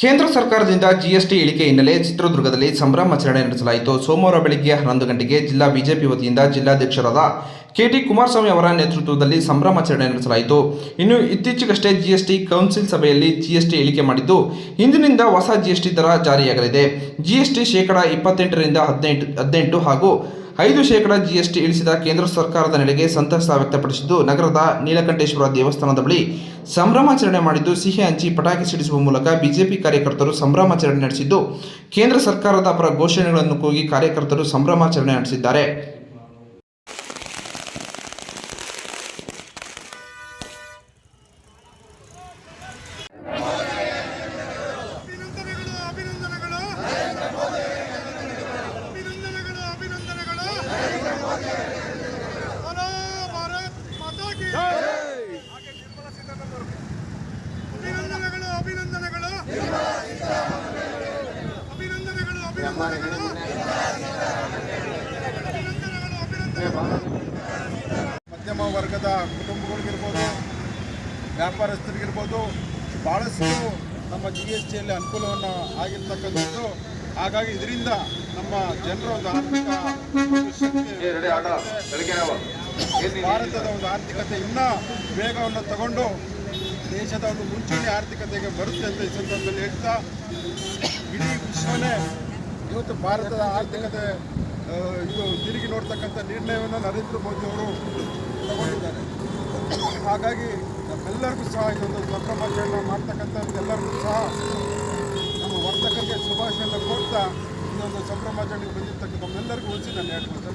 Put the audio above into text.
ಕೇಂದ್ರ ಸರ್ಕಾರದಿಂದ ಜಿಎಸ್ಟಿ ಇಳಿಕೆ ಹಿನ್ನೆಲೆ ಚಿತ್ರದುರ್ಗದಲ್ಲಿ ಸಂಭ್ರಮಾಚರಣೆ ನಡೆಸಲಾಯಿತು. ಸೋಮವಾರ ಬೆಳಗ್ಗೆ ಹನ್ನೊಂದು ಗಂಟೆಗೆ ಜಿಲ್ಲಾ ಬಿಜೆಪಿ ವತಿಯಿಂದ ಜಿಲ್ಲಾಧ್ಯಕ್ಷರಾದ ಕೆಟಿ ಕುಮಾರಸ್ವಾಮಿ ಅವರ ನೇತೃತ್ವದಲ್ಲಿ ಸಂಭ್ರಮಾಚರಣೆ ನಡೆಸಲಾಯಿತು. ಇನ್ನು ಇತ್ತೀಚೆಗಷ್ಟೇ ಜಿಎಸ್ಟಿ ಕೌನ್ಸಿಲ್ ಸಭೆಯಲ್ಲಿ ಜಿಎಸ್ಟಿ ಇಳಿಕೆ ಮಾಡಿದ್ದು ಇಂದಿನಿಂದ ಹೊಸ ಜಿಎಸ್ಟಿ ದರ ಜಾರಿಯಾಗಲಿದೆ. ಜಿಎಸ್ಟಿ ಶೇಕಡ ಇಪ್ಪತ್ತೆಂಟರಿಂದ ಹದಿನೆಂಟು ಹದಿನೆಂಟು ಹಾಗೂ ಐದು ಶೇಕಡ ಜಿಎಸ್ಟಿ ಇಳಿಸಿದ ಕೇಂದ್ರ ಸರ್ಕಾರದ ನಡೆಗೆ ಸಂತಸ ವ್ಯಕ್ತಪಡಿಸಿದ್ದು, ನಗರದ ನೀಲಕಂಠೇಶ್ವರ ದೇವಸ್ಥಾನದ ಬಳಿ ಸಂಭ್ರಮಾಚರಣೆ ಮಾಡಿದ್ದು, ಸಿಹಿ ಹಂಚಿ ಪಟಾಕಿ ಸಿಡಿಸುವ ಮೂಲಕ ಬಿಜೆಪಿ ಕಾರ್ಯಕರ್ತರು ಸಂಭ್ರಮಾಚರಣೆ ನಡೆಸಿದ್ದು, ಕೇಂದ್ರ ಸರ್ಕಾರದ ಪರ ಘೋಷಣೆಗಳನ್ನು ಕೂಗಿ ಕಾರ್ಯಕರ್ತರು ಸಂಭ್ರಮಾಚರಣೆ ನಡೆಸಿದ್ದಾರೆ. ಮಧ್ಯಮ ವರ್ಗದ ಕುಟುಂಬಗಳಿಗಿರ್ಬೋದು ವ್ಯಾಪಾರಸ್ಥರಿಗಿರ್ಬೋದು ಭಾಳಷ್ಟು ನಮ್ಮ ಜಿ ಎಸ್ ಟಿಯಲ್ಲಿ ಅನುಕೂಲವನ್ನು ಆಗಿರ್ತಕ್ಕಂಥದ್ದು. ಹಾಗಾಗಿ ಇದರಿಂದ ನಮ್ಮ ಜನರ ಒಂದು ಆರ್ಥಿಕ ಭಾರತದ ಒಂದು ಆರ್ಥಿಕತೆ ಇನ್ನೂ ವೇಗವನ್ನು ತಗೊಂಡು ದೇಶದ ಒಂದು ಮುಂಚೂಣಿ ಆರ್ಥಿಕತೆಗೆ ಬರುತ್ತೆ ಅಂತ ಈ ಸಂದರ್ಭದಲ್ಲಿ ಹೇಳ್ತಾ ಇಡೀ ವಿಶ್ವನೇ ಇವತ್ತು ಭಾರತದ ಆರ್ಥಿಕತೆ ಇದು ತಿರುಗಿ ನೋಡ್ತಕ್ಕಂಥ ನಿರ್ಣಯವನ್ನು ನರೇಂದ್ರ ಮೋದಿ ಅವರು ತಗೊಂಡಿದ್ದಾರೆ. ಹಾಗಾಗಿ ನಮ್ಮೆಲ್ಲರಿಗೂ ಸಹ ಇದೊಂದು ಸಂಭ್ರಮಾಚರಣೆ ಎಲ್ಲರಿಗೂ ಸಹ ನಮ್ಮ ವರ್ತಕರಿಗೆ ಶುಭಾಶಯನ ಕೊಡ್ತಾ ಇದೊಂದು ಸಂಭ್ರಮಾಚರಣೆಗೆ ಬಂದಿರ್ತಕ್ಕಂಥ ನಮ್ಮೆಲ್ಲರಿಗೂ ಉಳಿಸಿ ನಾನು ರಾಜ್ಯದ